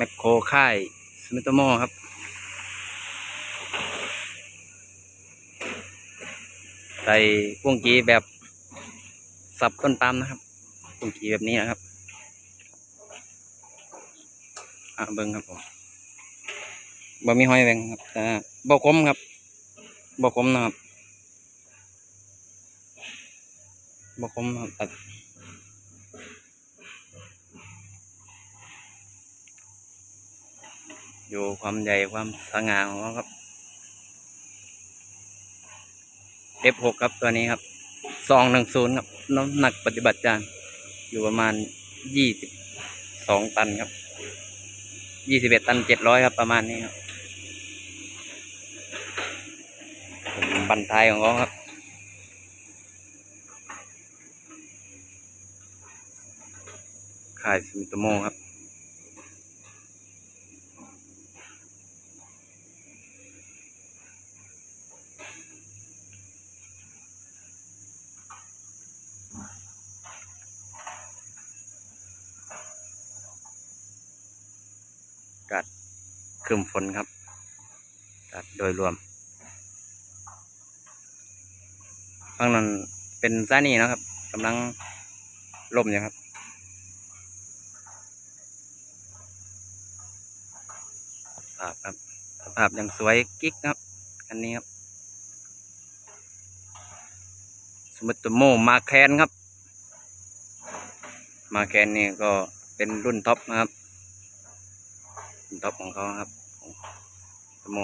แมคโครค่ายสมิโตโมครับ ใส่พ่วงกีแบบสับต้นปาล์มนะครับพ่วงกีแบบนี้นะครับอะเบิ้งครับผมบ่มีห้อยแหวงครับแต่บ่คมครับบ่คมนะครับบ่คมนะครับตัด อยู่ความใหญ่ความสง่าของเขาครับ F6 ครับตัวนี้ครับสองหนึ่งศูนย์ครับ น้ำหนักปฏิบัติการอยู่ประมาณยี่สิบสองตันครับยี่สิบเอ็ดตันเจ็ดร้อยครับประมาณนี้ครับบันทายของเขาครับค่ายสมิตโมครับ กัดครึมฝนครับกัดโดยรวมข้างนั้นเป็นซานี่นะครับกำลังล่มอยู่ครับ ภาพครับสภาพยังสวยกิ๊กครับ อันนี้ครับ สมุตโมมาแคนครับ มาแคนนี่ก็เป็นรุ่นท็อปนะครับ ท็อปของเขาครับของสมุตโม